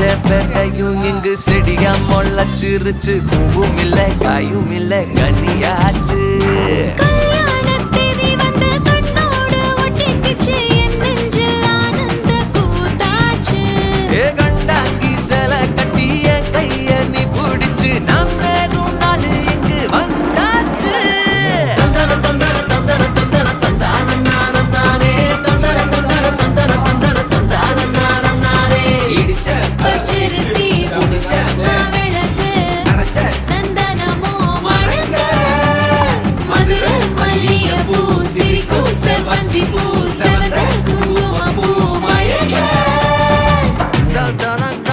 வச்ச பெகையும் இங்கு செடியா மொள்ள சிரிச்சு பூவும் இல்லை காயும் இல்லை கனியாச்சு బంతి పూ సెవెన్ కుంకుమ పూ మై డాడా